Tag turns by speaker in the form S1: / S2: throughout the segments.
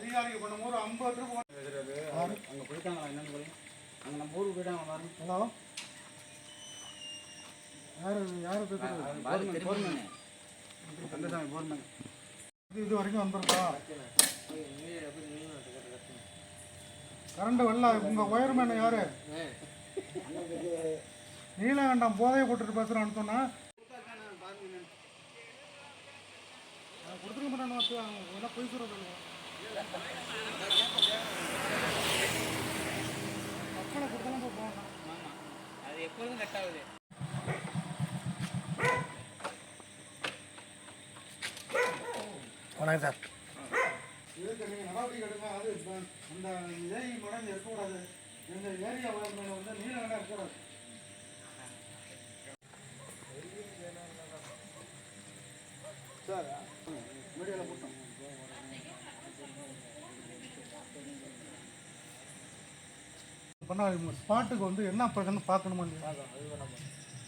S1: அதிகாரிக்கு பண்ணும்போது ஐம்பது ட்ரிப்
S2: அங்கே போயிட்டாங்களா? என்னன்னு சொல்லி அங்கே நம்ம ஊருக்கு போயிட்டாங்க பாருங்க.
S1: ஹலோ? யார் யார் பேசுறது?
S2: போர்மேன். கந்தசாமி போர்மேன்.
S1: இது இது வரைக்கும் வந்திருக்கா? கரண்ட் வரல உங்க ஒயர்மேன் யாரு? நீலகண்டம் போதையை போட்டுட்டு பேசுறான்னு சொன்னா. நான் கொடுத்துருக்க மாட்டேன் என்ன போய் சொல்றது மக்களை கொடுத்தாலும் போகணும்
S2: அது எப்பொழுதும் கட் ஆகுது
S3: வணக்கம் சார்.
S1: இதுக்கு நீங்கள் நடவடிக்கை எடுங்க அது இப்ப ஏரி மடம் இருக்கக்கூடாது. எங்கள் ஏரியா மேலே வந்து நீலகண்டம் இருக்கக்கூடாது. பண்ணா ஸ்பாட்டுக்கு வந்து என்ன பிரச்சனை பார்க்கணுமா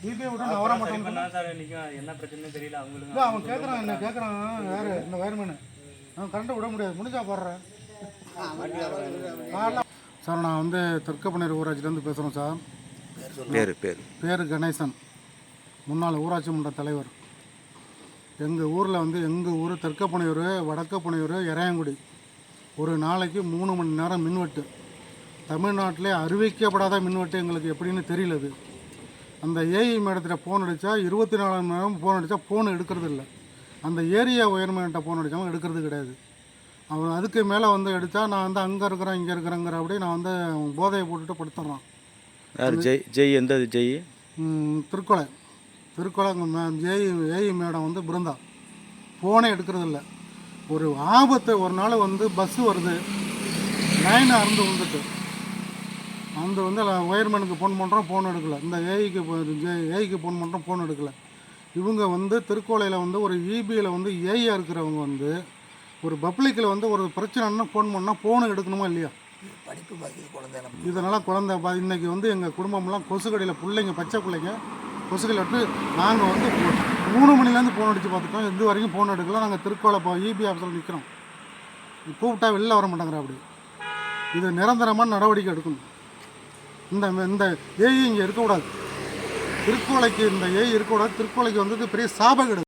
S1: பிபிஐ விட்டு நான் வர மாட்டேன்
S4: என்ன பிரச்சனைன்னு தெரியல அவங்களுக்கு
S1: இல்லை அவன் கேட்குறான் என்ன கேட்குறான் யாரு? இந்த வயர்மேனு. அவன் கரண்ட்டை விட முடியாது முடிஞ்சா போடுறேன். சார் நான் வந்து தெற்கப்பண்ணீர் ஊராட்சியிலேருந்து பேசுகிறேன் சார்.
S3: பேர் பேர்
S1: பேர். கணேசன். முன்னாள் ஊராட்சி மன்ற தலைவர். எங்கள் ஊரில் வந்து எங்கள் ஊர் தெற்கப்பனையூர் வடக்கப்பனையூர் இறையங்குடி. ஒரு நாளைக்கு மூணு மணி நேரம் மின்வெட்டு. தமிழ்நாட்டிலே அறிவிக்கப்படாத மின்வெட்டு எங்களுக்கு எப்படின்னு தெரியல அது. அந்த ஏஐ மேடத்தில் ஃபோன் அடித்தா இருபத்தி நாலு மணி நேரம் ஃபோன் அடித்தா ஃபோன் எடுக்கிறது இல்லை. அந்த ஏரியா உயர்மேன்ட்ட ஃபோன் அடித்தாலும் எடுக்கிறது கிடையாது. அவன் அதுக்கு மேலே வந்து அடித்தா நான் வந்து அங்கே இருக்கிறேன் இங்கே இருக்கிறேங்கிற அப்படி நான் வந்து போதையை போட்டுட்டு படுத்துடுறான்
S3: யார்? ஜெய் ஜெய் எந்த ஜெய்?
S1: திருக்கொலை திருக்கொலை ஏஐ ஏஐ மேடம் வந்து பிருந்தா. ஃபோனே எடுக்கிறது இல்லை. ஒரு ஆபத்து ஒரு நாள் வந்து பஸ்ஸு வருது. லைன் அறந்து வந்துட்டு அந்த வந்து ஒயர்மேனுக்கு ஃபோன் பண்ணுறோம் ஃபோன் எடுக்கல. இந்த ஏஐக்கு ஏஐக்கு ஃபோன் பண்ணுறோம் ஃபோன் எடுக்கல. இவங்க வந்து திருக்கோலையில் வந்து ஒரு இபியில் வந்து ஏஐயாக இருக்கிறவங்க வந்து ஒரு பப்ளிக்கில் வந்து ஒரு பிரச்சனைன்னா ஃபோன் பண்ணால் ஃபோனை எடுக்கணுமா இல்லையா?
S3: படிப்பு பாக்கி குழந்தை
S1: இதனால் குழந்தை பா இன்னைக்கு வந்து எங்கள் குடும்பம்லாம் கொசுக்கடியில் பிள்ளைங்க பச்சை பிள்ளைங்க கொசுக்கடியில் விட்டு நாங்கள் வந்து மூணு மணிலேருந்து ஃபோன் அடித்து பார்த்துட்டோம். இது வரைக்கும் ஃபோன் எடுக்கல. நாங்கள் திருக்கோளை போ இபி ஆஃபீஸில் நிற்கிறோம் கூப்பிட்டா வெளில வர மாட்டேங்கிற அப்படி. இது நிரந்தரமான நடவடிக்கை எடுக்கணும். இந்த இந்த ஏஐ இங்கே இருக்கக்கூடாது. திருக்கோலைக்கு இந்த ஏஐ இருக்கக்கூடாது. திருக்கோலைக்கு வந்தது பெரிய சாபகேடு